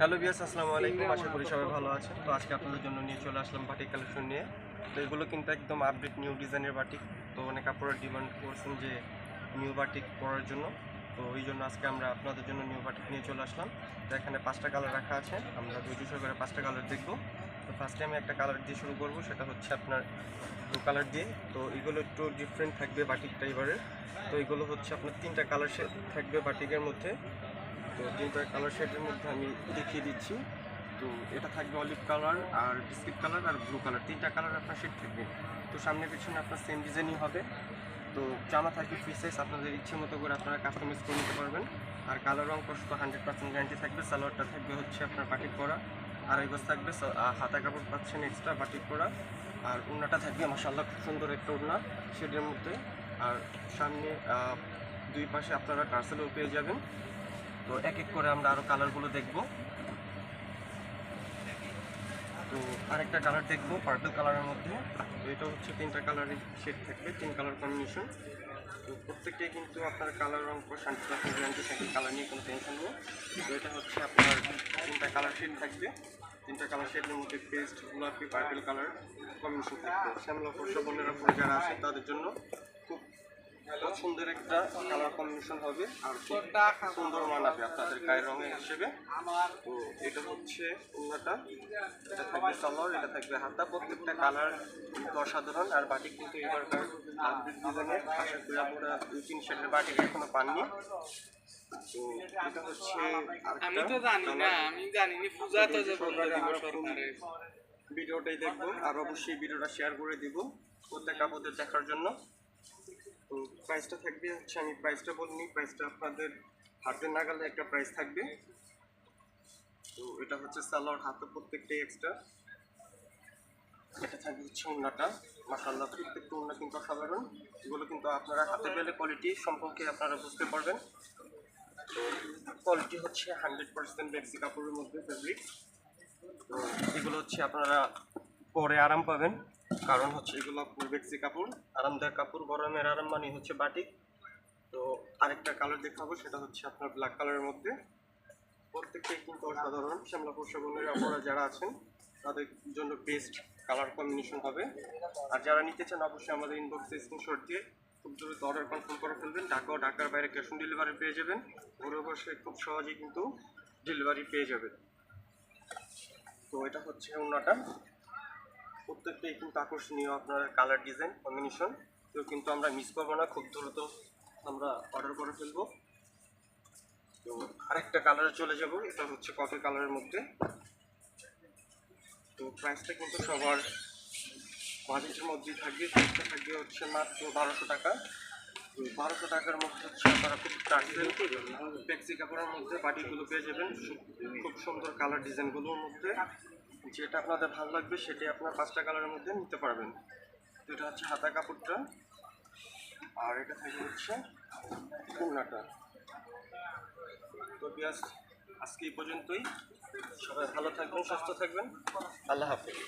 Hello বিয়াস আসসালামু আলাইকুম। আশা করি সবাই ভালো আছেন। তো আজকে আপনাদের জন্য নিয়ে চলে আসলাম বাটিক কালেকশন নিয়ে। তো এগুলো কিন্তু একদম আপডেট নিউ ডিজাইনের বাটিক। তো অনেক কাপড়ের ডিমান্ড করছেন যে নিউ বাটিক পরার জন্য। তো ওই জন্য আজকে আমরা আপনাদের জন্য নিউ বাটিক নিয়ে চলে আসলাম। তো এখানে পাঁচটা কালার রাখা আছে। আমরা দুই সহকারে পাঁচটা কালার দেখব। তো ফার্স্টে আমি একটা কালার দিয়ে শুরু করব সেটা হচ্ছে আপনার ব্লু কালার দিয়ে। তো এগুলো একটু ডিফারেন্ট থাকবে বাটিক টাইবারের তো এগুলো হচ্ছে আপনার তিনটা কালার থাকবে বাটিকের মধ্যে। তো তিনটা কালার শেডের মধ্যে আমি দেখিয়ে দিচ্ছি। তো এটা থাকবে অলিভ কালার আর বিস্কিট কালার আর ব্লু কালার তিনটা কালার আপনার শেড থাকবে। তো সামনে পিছনে আপনার সেম ডিজাইনই হবে। তো জামা থাকবে ফ্রি সাইজ আপনাদের ইচ্ছে মতো করে আপনারা কাস্টমাইজ করে নিতে পারবেন। আর কালার রং কষ্ট হান্ড্রেড পার্সেন্ট গ্যারান্টি থাকবে। সালোয়ারটা থাকবে হচ্ছে আপনার বাটিক করা। আড়াই গজ থাকবে। হাতা কাপড় পাচ্ছেন এক্সট্রা বাটিক করা। আর উন্নাটা থাকবে মাসাল্লাহ খুব সুন্দর একটা উন্না শেডের মধ্যে। আর সামনে দুই পাশে আপনারা টার্সেলও পেয়ে যাবেন। তো এক এক করে আমরা আরও কালারগুলো দেখব। তো আরেকটা কালার দেখব পার্পল কালারের মধ্যে। তো এটা হচ্ছে তিনটা কালারের শেড থাকবে, তিন কালার কম্বিনেশন তো প্রত্যেকটাই কিন্তু আপনার কালার রং শান্তি গ্যারান্টি থাকবে কালার নিয়ে কোনো টেনশন নেই। তো এটা হচ্ছে আপনার তিনটা কালার শেড থাকবে। তিনটা কালার শেডের মধ্যে পেস্ট গোলাপি পার্পল কালার কম্বিনেশন থাকবে। শ্যামলা ফর্সা বোনের যারা আছে তাদের জন্য খুব পছন্দের একটা কালার কম্বিনেশন হবে আর সুন্দর মানাবে আপনাদের গায়ের রঙের হিসেবে। তো এটা হচ্ছে উন্নাটা এটা থাকবে সালোয়ার এটা থাকবে হাতা। প্রত্যেকটা কালার কিন্তু অসাধারণ। আর বাটিক কিন্তু এবারকার আপডেট ডিজাইনের আশা করি আপনারা দুই তিন শেডের বাটিক এখনও পাননি। তো হচ্ছে আমি তো জানি না আমি জানি পূজা তো যে বলতে দিব সরকারের। ভিডিওটাই দেখব। আর অবশ্যই ভিডিওটা শেয়ার করে দিব প্রত্যেক আপনাদের দেখার জন্য। প্রাইসটা থাকবে, হচ্ছে আমি প্রাইসটা বলিনি প্রাইসটা আপনাদের হাতের নাগালে একটা প্রাইস থাকবে। তো এটা হচ্ছে সালোয়ার হাতে প্রত্যেকটাই এক্সট্রা এটা থাকবে হচ্ছে উন্নাটা। মাসাল্লাহ প্রত্যেকটা উন্না কিন্তু অসাধারণ। এগুলো কিন্তু আপনারা হাতে পেলে কোয়ালিটি সম্পর্কে আপনারা বুঝতে পারবেন। কোয়ালিটি হচ্ছে হান্ড্রেড পার্সেন্ট বেক্সি কাপড়ের মধ্যে ফেব্রিক তো এগুলো হচ্ছে আপনারা পরে আরাম পাবেন। কারণ হচ্ছে এগুলো আপনার বেক্সি কাপড়, আরামদায়ক কাপড়, গরমের আরাম মানে হচ্ছে বাটিক। তো আরেকটা কালার দেখাবো, সেটা হচ্ছে আপনার ব্ল্যাক কালারের মধ্যে। প্রত্যেকটাই কিন্তু অসাধারণ। শ্যামলা পোষাবনের আপনারা যারা আছেন, তাদের জন্য বেস্ট কালার কম্বিনেশন হবে। আর যারা নিতে চান, অবশ্যই আমাদের ইনবক্সে স্ক্রিনশট দিয়ে খুব দ্রুত অর্ডার কনফার্ম করে ফেলবেন। ঢাকা ও ঢাকার বাইরে ক্যাশ অন ডেলিভারি পেয়ে যাবেন। ঘরে বসে খুব সহজেই কিন্তু ডেলিভারি পেয়ে যাবেন। তো এটা হচ্ছে ওনাটা। প্রত্যেকটাই কিন্তু আকর্ষণীয় আপনার কালার ডিজাইন কম্বিনেশন কেউ কিন্তু আমরা মিস করব না, খুব দ্রুত আমরা অর্ডার করে ফেলব। তো আরেকটা কালারে চলে যাব, এটা হচ্ছে কফি কালারের মধ্যে। তো প্রাইসটা কিন্তু সবার বাজেটের মধ্যেই থাকবে প্রাইসটা থাকবে হচ্ছে মাত্র বারোশো টাকা। বারোশো টাকার মধ্যে হচ্ছে আপনারা খুব টার্সেল ট্যাক্সি কাপড়ের মধ্যে বাটিগুলো পেয়ে যাবেন। খুব সুন্দর কালার ডিজাইনগুলোর মধ্যে। যেটা আপনাদের ভালো লাগবে সেটাই আপনার পাঁচটা কালারের মধ্যে নিতে পারবেন। তো এটা হচ্ছে হাতা কাপড়টা। আর এটা থাকে হচ্ছে কুমড়াটা তো বিয়াস, আজকে এই পর্যন্তই। সবাই ভালো থাকবেন, সুস্থ থাকবেন। আল্লাহ হাফেজ।